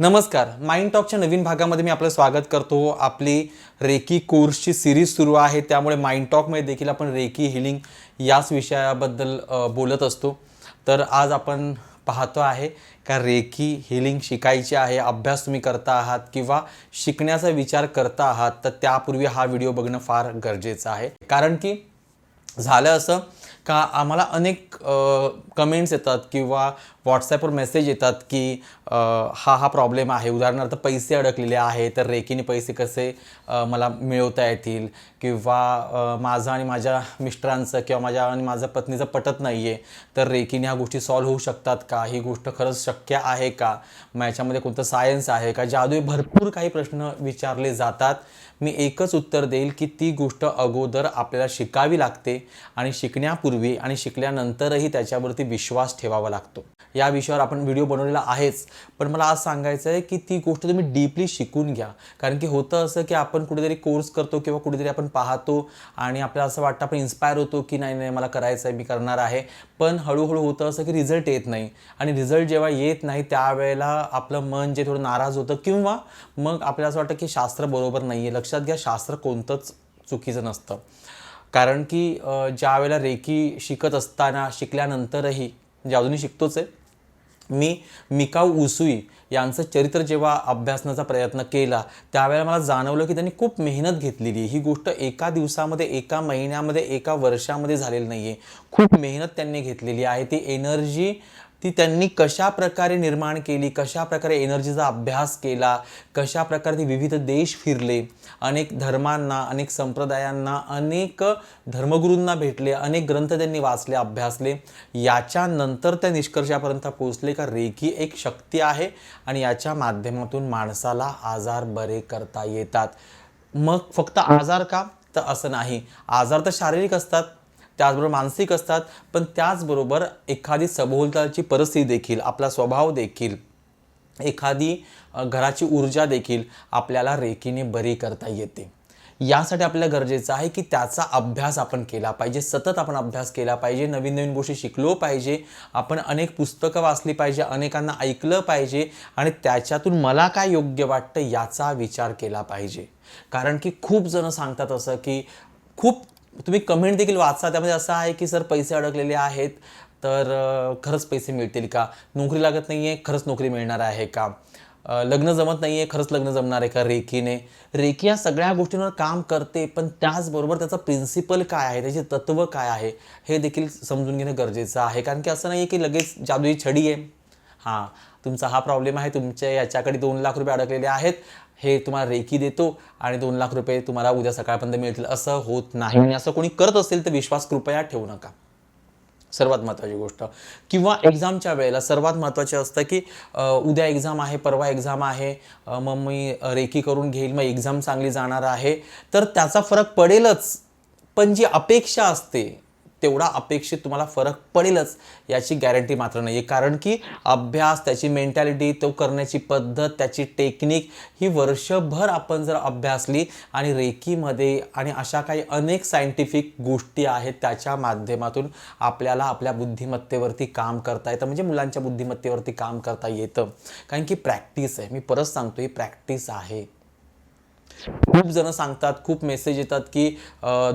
नमस्कार. माइंड टॉकच्या नवीन भागामध्ये मी आपलं स्वागत करतो. आपली रेकी कोर्सची सिरीज सुरू आहे. त्यामुळे माइंड टॉकमध्ये देखील आपण रेकी हिलिंग याच विषयाबद्दल बोलत असतो. तर आज आपण पाहतो आहे का रेकी हिलिंग शिकायची आहे अभ्यास तुम्ही करता आहात किंवा शिकण्याचा विचार करता आहात तर त्यापूर्वी हा व्हिडिओ बघणं फार गरजेचं आहे. कारण की झालं असं का आम्हाला अनेक कमेंट्स येतात किंवा व्हॉट्सॲपवर मेसेज येतात की हा हा प्रॉब्लेम आहे. उदाहरणार्थ पैसे अडकलेले आहे तर रेकीने पैसे कसे मला मिळवता येतील? किंवा माझं आणि माझ्या मिस्टरांचं किंवा माझ्या आणि माझ्या पत्नीचं पटत नाही आहे तर रेकीने ह्या गोष्टी सॉल्व्ह होऊ शकतात का? ही गोष्ट खरंच शक्य आहे का? मग याच्यामध्ये कोणतं सायन्स आहे का? ज्यादवी भरपूर काही प्रश्न विचारले जातात. मी एकच उत्तर देईल की ती गोष्ट अगोदर आपल्याला शिकावी लागते आणि शिकण्यापूर्वी आणि शिकल्यानंतरही त्याच्यावरती विश्वास ठेवावा लागतो. या विषयावर आपण व्हिडिओ बनवलेला आहेच. पण मला आज सांगायचं आहे की ती गोष्ट तुम्ही डीपली शिकून घ्या. कारण की होतं असं की आपण कुठेतरी कोर्स करतो किंवा कुठेतरी आपण पाहतो आणि आपल्याला असं वाटतं आपण इन्स्पायर होतो की नाही नाही मला करायचं आहे मी करणार आहे. पण हळूहळू होतं असं की रिझल्ट येत नाही. आणि रिझल्ट जेव्हा येत नाही त्यावेळेला आपलं मन जे थोडं नाराज होतं किंवा मग आपल्याला असं वाटतं की शास्त्र बरोबर नाही आहे लक्षात घ्या शास्त्र कोणतंच चुकीचं नसतं. कारण की ज्यावेळेला ज्या वेळेला रेकी शिकत असताना शिकल्यानंतरही म्हणजे अजूनही शिकतोच आहे मी मिकाऊ उसूई यांचं चरित्र जेव्हा अभ्यासण्याचा प्रयत्न केला त्यावेळेला मला जाणवलं की त्यांनी खूप मेहनत घेतलेली आहे. ही गोष्ट एका दिवसामध्ये एका महिन्यामध्ये एका वर्षामध्ये झालेली नाही आहे खूप मेहनत त्यांनी घेतलेली आहे. ती एनर्जी ती त्यांनी कशा प्रकारे निर्माण केली कशा प्रकारे एनर्जीचा अभ्यास केला कशा प्रकारे ते विविध देश फिरले अनेक धर्मांना अनेक संप्रदायांना अनेक धर्मगुरूंना भेटले अनेक ग्रंथ त्यांनी वाचले अभ्यासले याच्यानंतर त्या निष्कर्षापर्यंत पोहोचले का रेखी एक शक्ती आहे आणि याच्या माध्यमातून माणसाला आजार बरे करता येतात. मग फक्त आजार का? तर असं नाही. आजार तर शारीरिक असतात त्याचबरोबर मानसिक असतात पण त्याचबरोबर एखादी सभोवतालची परिस्थिती देखील आपला स्वभाव देखील एखादी घराची ऊर्जा देखील आपल्याला रेकीने बरी करता येते. यासाठी आपल्याला गरजेचं आहे की त्याचा अभ्यास आपण केला पाहिजे सतत आपण अभ्यास केला पाहिजे नवीन नवीन गोष्टी शिकलो पाहिजे आपण अनेक पुस्तकं वाचली पाहिजे अनेकांना ऐकलं पाहिजे आणि त्याच्यातून मला काय योग्य वाटतं याचा विचार केला पाहिजे. कारण की खूप जण सांगतात असं की खूप तुम्ही कमेंट देखील वाचा. त्यामध्ये असं आहे की सर पैसे अडकलेले आहेत तर खरंच पैसे मिळतील का? नोकरी लागत नाही आहे खरंच नोकरी मिळणार आहे का? लग्न जमत नाही आहे खरंच लग्न जमणार आहे का रेकीने रेकी या सगळ्या गोष्टींवर काम करते पण त्याचबरोबर त्याचं प्रिन्सिपल काय आहे? त्याचे तत्त्व काय आहे? हे देखील समजून घेणं गरजेचं आहे. कारण की असं नाही आहे की लगेच जादूची छडी आहे. हां तुमचा हा प्रॉब्लेम आहे तुमच्या याच्याकडे दोन लाख रुपये अडकलेले आहेत हे तुम्हाला रेकी देतो आणि दोन लाख रुपये तुम्हाला उद्या सकाळपर्यंत मिळतील. असं होत नाही. आणि असं कोणी करत असेल तर विश्वास कृपया ठेवू नका. सर्वात महत्त्वाची गोष्ट. किंवा एक्झामच्या वेळेला सर्वात महत्त्वाचे असतं की उद्या एक्झाम आहे परवा एक्झाम आहे मग मी रेकी करून घेईल मग एक्झाम चांगली जाणार आहे. तर त्याचा फरक पडेलच. पण जी अपेक्षा असते तेवढा अपेक्षित तुम्हाला फरक पडेलच याची गॅरंटी मात्र नाही आहे कारण की अभ्यास त्याची मेंटॅलिटी तो करण्याची पद्धत त्याची टेक्निक ही वर्षभर आपण जर अभ्यासली आणि रेकीमध्ये आणि अशा काही अनेक सायंटिफिक गोष्टी आहेत त्याच्या माध्यमातून आपल्याला आपल्या बुद्धिमत्तेवरती काम करता येतं. म्हणजे मुलांच्या बुद्धिमत्तेवरती काम करता येतं. कारण की प्रॅक्टिस आहे. मी परत सांगतो ही प्रॅक्टिस आहे. खूप जण सांगतात खूप मेसेज येतात की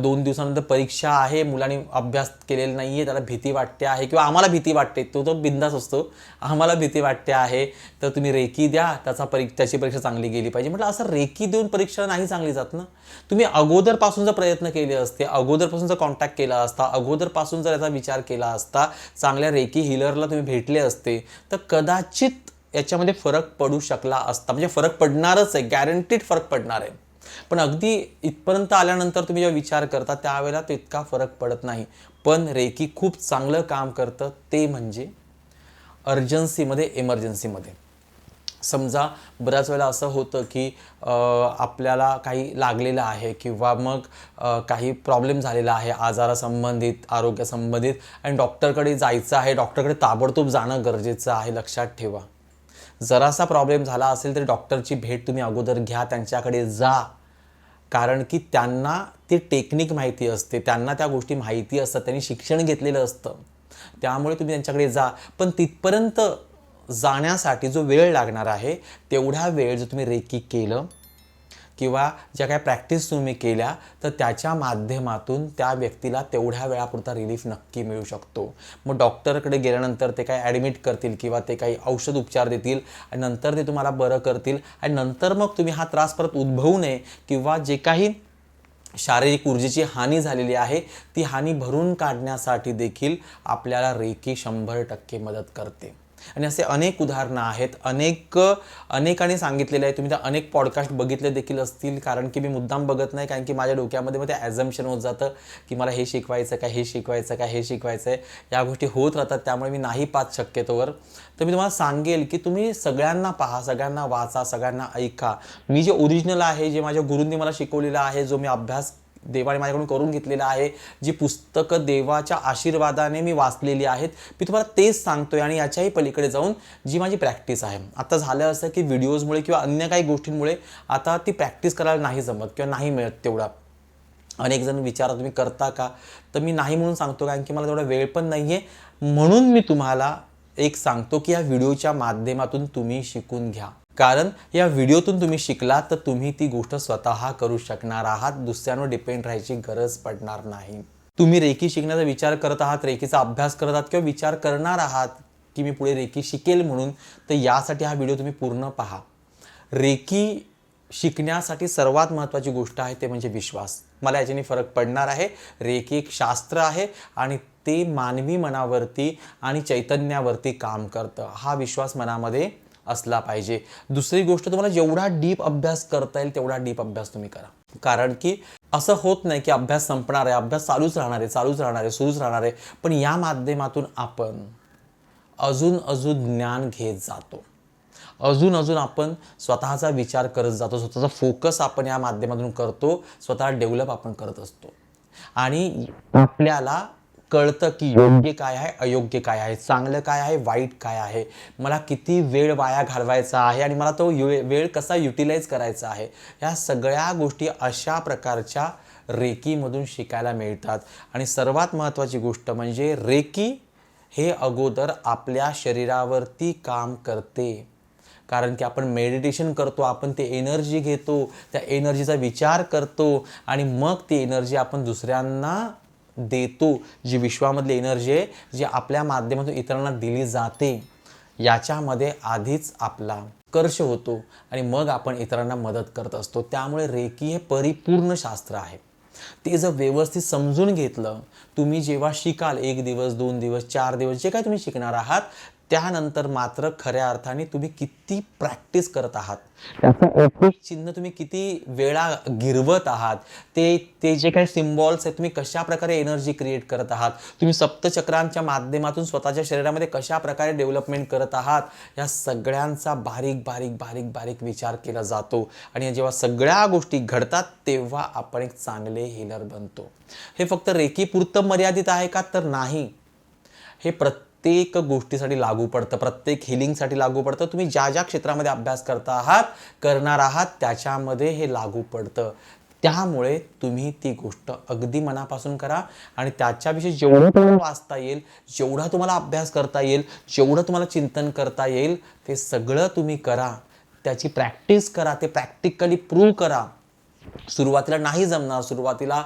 दोन दिवसानंतर परीक्षा आहे मुलांनी अभ्यास केलेला नाही आहे त्याला भीती वाटते आहे किंवा आम्हाला भीती वाटते तो तो बिंदास असतो. आम्हाला भीती वाटते आहे तर तुम्ही रेकी द्या त्याचा परी त्याची परीक्षा चांगली गेली पाहिजे. म्हटलं असं रेकी देऊन परीक्षा नाही चांगली जात ना. तुम्ही अगोदरपासून जर प्रयत्न केले असते अगोदरपासून जर कॉन्टॅक्ट केला असता अगोदरपासून जर याचा विचार केला असता चांगल्या रेकी हिलरला तुम्ही भेटले असते तर कदाचित याच्यामध्ये फरक पडू शकला असता. म्हणजे फरक पडणारच आहे गॅरंटीड फरक पडणार आहे. पण अगदी इथपर्यंत आल्यानंतर तुम्ही जेव्हा विचार करता त्यावेळेला तो इतका फरक पडत नाही. पण रेकी खूप चांगलं काम करतं ते म्हणजे अर्जन्सीमध्ये इमर्जन्सीमध्ये समजा बऱ्याच वेळेला असं होतं की आपल्याला काही लागलेलं आहे किंवा मग काही प्रॉब्लेम झालेला आहे आजारासंबंधित आरोग्यासंबंधित आणि डॉक्टरकडे जायचं आहे डॉक्टरकडे ताबडतोब जाणं गरजेचं आहे लक्षात ठेवा. जरासा प्रॉब्लेम झाला असेल तरी डॉक्टरची भेट तुम्ही अगोदर घ्या त्यांच्याकडे जा. कारण की त्यांना ती टेक्निक माहिती असते त्यांना त्या गोष्टी माहिती असतात त्यांनी शिक्षण घेतलेलं असतं. त्यामुळे तुम्ही त्यांच्याकडे जा. पण तिथपर्यंत जाण्यासाठी जो वेळ लागणार आहे तेवढा वेळ जर तुम्ही रेकी केलं किंवा ज्या काही प्रॅक्टिस तुम्ही केल्या तर त्याच्या माध्यमातून त्या व्यक्तीला तेवढ्या वेळापुरता रिलीफ नक्की मिळू शकतो. मग डॉक्टरकडे गेल्यानंतर ते काही ॲडमिट करतील किंवा ते काही औषध उपचार देतील आणि नंतर ते तुम्हाला बरं करतील आणि नंतर मग तुम्ही हा त्रास परत उद्भवू नये किंवा जे काही शारीरिक ऊर्जेची हानी झालेली आहे ती हानी भरून काढण्यासाठी देखील आपल्याला रेकी शंभर टक्के मदत करते. आणि असे अनेक उदाहरणं आहेत. अनेक अनेकांनी सांगितलेले आहे. तुम्ही त्या अनेक पॉडकास्ट बघितले देखील असतील. कारण की मी मुद्दाम बघत नाही. कारण की माझ्या डोक्यामध्ये मग ते ॲझम्शन होत जातं की मला हे शिकवायचं का हे शिकवायचं का हे शिकवायचं आहे या गोष्टी होत राहतात. त्यामुळे मी नाही पाहत शक्यतोवर. तर मी तुम्हाला सांगेल की तुम्ही सगळ्यांना पहा सगळ्यांना वाचा सगळ्यांना ऐका. मी जे ओरिजिनल आहे जे माझ्या गुरूंनी मला शिकवलेलं आहे जो मी अभ्यास देवाने माझ्याकडून करून घेतलेलं आहे. जी पुस्तकं देवाच्या आशीर्वादाने मी वाचलेली आहेत मी तुम्हाला तेच सांगतोय आणि याच्याही पलीकडे जाऊन जी माझी प्रॅक्टिस आहे. आता झालं असं की व्हिडिओजमुळे किंवा अन्य काही गोष्टींमुळे आता ती प्रॅक्टिस करायला नाही जमत किंवा नाही मिळत तेवढा. अनेक जण विचारा तुम्ही करता का? तर मी नाही म्हणून सांगतो कारण की मला तेवढा वेळ पण नाही आहे म्हणून मी तुम्हाला एक सांगतो की या व्हिडिओच्या माध्यमातून तुम्ही शिकून घ्या. कारण या व्हिडिओतून तुम्ही शिकलात तर तुम्ही ती गोष्ट स्वतः करू शकणार आहात. दुसऱ्यांवर डिपेंड राहायची गरज पडणार नाही. तुम्ही रेकी शिकण्याचा विचार करत आहात रेकीचा अभ्यास करत आहात किंवा विचार करणार आहात की मी पुढे रेकी शिकेल म्हणून तर यासाठी हा व्हिडिओ तुम्ही पूर्ण पहा. रेकी शिकण्यासाठी सर्वात महत्त्वाची गोष्ट आहे ते म्हणजे विश्वास. मला याच्याने फरक पडणार आहे. रेकी एक शास्त्र आहे आणि ते मानवी मनावरती आणि चैतन्यावरती काम करतं. हा विश्वास मनामध्ये असला पाहिजे. दुसरी गोष्ट तुम्हाला जेवढा डीप अभ्यास करता येईल तेवढा डीप अभ्यास तुम्ही करा. कारण की असं होत नाही की अभ्यास संपणार आहे अभ्यास चालूच राहणार आहे चालूच राहणार आहे सुरूच राहणार आहे. पण या माध्यमातून आपण अजून अजून ज्ञान घेत जातो. अजून अजून आपण स्वतःचा विचार करत जातो स्वतःचा फोकस आपण या माध्यमातून करतो स्वतः डेव्हलप आपण करत असतो. आणि आपल्याला कळतं की योग्य काय आहे अयोग्य काय आहे चांगलं काय आहे वाईट काय आहे? मला किती वेळ वाया घालवायचा आहे आणि मला तो यु वेळ कसा युटिलाइज करायचा आहे? ह्या सगळ्या गोष्टी अशा प्रकारच्या रेकीमधून शिकायला मिळतात. आणि सर्वात महत्त्वाची गोष्ट म्हणजे रेकी हे अगोदर आपल्या शरीरावरती काम करते. कारण की आपण मेडिटेशन करतो आपण ते एनर्जी घेतो त्या एनर्जीचा विचार करतो आणि मग ती एनर्जी आपण दुसऱ्यांना देतो जी विश्वामधली एनर्जी आहे जी आपल्या माध्यमातून इतरांना दिली जाते याच्यामध्ये आधीच आपला कर्ष होतो आणि मग आपण इतरांना मदत करत असतो. त्यामुळे रेकी हे परिपूर्ण शास्त्र आहे. ते जर व्यवस्थित समजून घेतलं तुम्ही जेव्हा शिकाल एक दिवस दोन दिवस चार दिवस जे काय तुम्ही शिकणार आहात त्यानंतर मात्र खऱ्या अर्थाने तुम्ही किती प्रॅक्टिस करत आहात? त्याचं चिन्ह तुम्ही किती वेळा गिरवत आहात? ते ते जे काही सिम्बॉल्स आहेत तुम्ही कशा प्रकारे एनर्जी क्रिएट करत आहात? तुम्ही सप्तचक्रांच्या माध्यमातून स्वतःच्या शरीरामध्ये कशा प्रकारे डेव्हलपमेंट करत आहात? या सगळ्यांचा बारीक बारीक बारीक बारीक विचार केला जातो. आणि जेव्हा सगळ्या गोष्टी घडतात तेव्हा आपण एक चांगले हिलर बनतो. हे फक्त रेकीपुरतं मर्यादित आहे का? तर नाही. हे प्रत्येक प्रत्येक गोष्टीसाठी लागू पडतं प्रत्येक हिलिंगसाठी लागू पडतं. तुम्ही ज्या ज्या क्षेत्रामध्ये अभ्यास करता आहात करणार आहात त्याच्यामध्ये हे लागू पडतं. त्यामुळे तुम्ही ती गोष्ट अगदी मनापासून करा आणि त्याच्याविषयी जेवढं तुम्हाला वाचता येईल जेवढा तुम्हाला अभ्यास करता येईल जेवढं तुम्हाला चिंतन करता येईल ते सगळं तुम्ही करा. त्याची प्रॅक्टिस करा ते प्रॅक्टिकली प्रूव्ह करा. सुरुवातीला नाही जमणार सुरुवातीला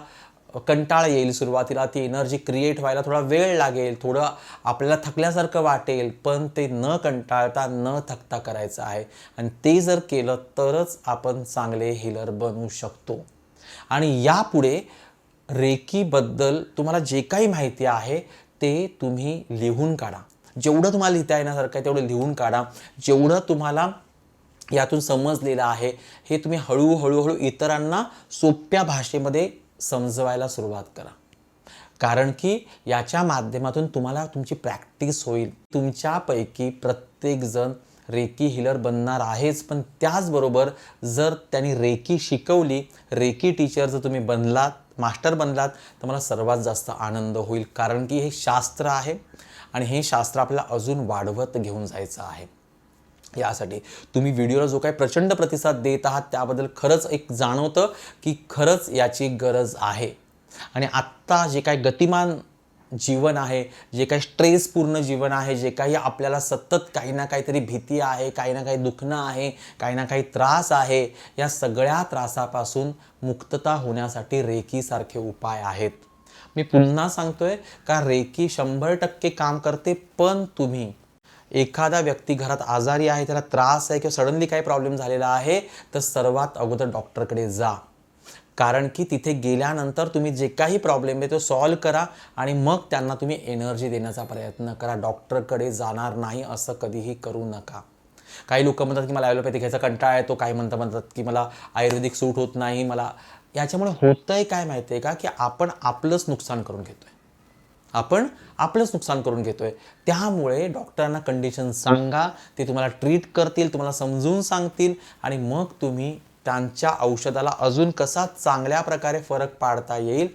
कंटाळा येईल सुरुवातीला ती एनर्जी क्रिएट व्हायला थोडा वेळ लागेल थोडं आपल्याला थकल्यासारखं वाटेल पण ते न कंटाळता न थकता करायचं आहे. आणि ते जर केलं तरच आपण चांगले हिलर बनवू शकतो. आणि यापुढे रेकीबद्दल तुम्हाला जे काही माहिती आहे ते तुम्ही लिहून काढा. जेवढं तुम्हाला लिहिता येण्यासारखं आहे तेवढं लिहून काढा. जेवढं तुम्हाला यातून समजलेलं आहे हे तुम्ही हळूहळूहळू इतरांना सोप्या भाषेमध्ये समजवायला सुरुवात करा. कारण की याच्या माध्यमातून तुम्हाला तुमची प्रॅक्टिस होईल. तुमच्यापैकी प्रत्येकजण रेकी हिलर बनणार आहेच. पण त्याचबरोबर जर त्यांनी रेकी शिकवली रेकी टीचर जर तुम्ही बनलात मास्टर बनलात तर मला सर्वात जास्त आनंद होईल. कारण की हे शास्त्र आहे आणि हे शास्त्र आपल्याला अजून वाढवत घेऊन जायचं आहे. यासाठी. तुम्ही व्हिडिओला जो काही प्रचंड प्रतिसाद देत आहात त्याबद्दल खरंच एक जाणवतं की खरंच याची गरज आहे. आणि आत्ता जे काही गतिमान जीवन आहे जे काही स्ट्रेसपूर्ण जीवन आहे जे काही आपल्याला सतत काही ना काहीतरी भीती आहे काही ना काही दुखणं आहे काही ना काही त्रास आहे या सगळ्या त्रासापासून मुक्तता होण्यासाठी रेकीसारखे उपाय आहेत. मी पुन्हा सांगतोय का रेकी शंभर टक्के काम करते पण तुम्ही एखादा व्यक्ती घरात आजारी आहे त्याला त्रास आहे किंवा सडनली काही प्रॉब्लेम झालेला आहे तर सर्वात अगोदर डॉक्टरकडे जा. कारण की तिथे गेल्यानंतर तुम्ही जे काही प्रॉब्लेम आहे तो सॉल्व करा आणि मग त्यांना तुम्ही एनर्जी देण्याचा प्रयत्न करा. डॉक्टरकडे जाणार नाही असं कधीही करू नका. काही लोक म्हणतात की मला ॲलोपॅथी घ्यायचा कंटाळा येतो काही म्हणतात म्हणतात की मला आयुर्वेदिक सूट होत नाही मला याच्यामुळे होतंय काय माहिती आहे का? की आपण आपलंच नुकसान करून घेतोय. आपण आपलंच नुकसान करून घेतोय. त्यामुळे डॉक्टरांना कंडिशन सांगा ते तुम्हाला ट्रीट करतील तुम्हाला समजून सांगतील आणि मग तुम्ही त्यांच्या औषधाला अजून कसा चांगल्या प्रकारे फरक पाडता येईल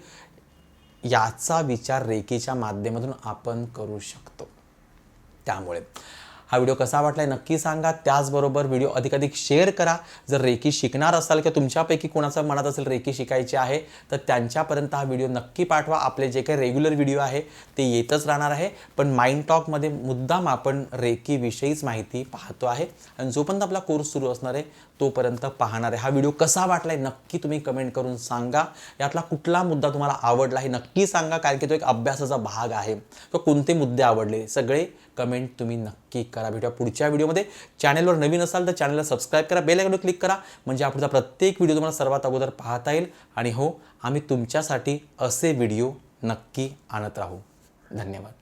याचा विचार रेकीच्या माध्यमातून आपण करू शकतो. त्यामुळे हा व्हिडिओ कसा वाटलाय नक्की सांगा. त्याचबरोबर व्हिडिओ अधिकाधिक शेअर करा. जर रेकी शिकणार असाल किंवा तुमच्यापैकी कोणाचं मनात असेल रेकी शिकायची आहे तर त्यांच्यापर्यंत हा व्हिडिओ नक्की पाठवा. आपले जे काही रेग्युलर व्हिडिओ आहे ते येतच राहणार आहे. पण माइंड टॉकमध्ये मुद्दाम आपण रेकीविषयीच माहिती पाहतो आहे. आणि जोपर्यंत आपला कोर्स सुरू असणार आहे तोपर्यंत पाहणार आहे. हा व्हिडिओ कसा वाटला आहे नक्की तुम्ही कमेंट करून सांगा. यातला कुठला मुद्दा तुम्हाला आवडला हे नक्की सांगा कारण की तो एक अभ्यासाचा भाग आहे. तो कोणते मुद्दे आवडले सगळे कमेंट तुम्ही नक्की करा. भेटूया पुढच्या व्हिडिओमध्ये चॅनलवर नवीन असाल तर चॅनलला सबस्क्राईब करा बेल आयकॉनवर क्लिक करा. म्हणजे आपला प्रत्येक व्हिडिओ तुम्हाला सर्वात अगोदर पाहता येईल. आणि हो आम्ही तुमच्यासाठी असे व्हिडिओ नक्की आणत राहू. धन्यवाद.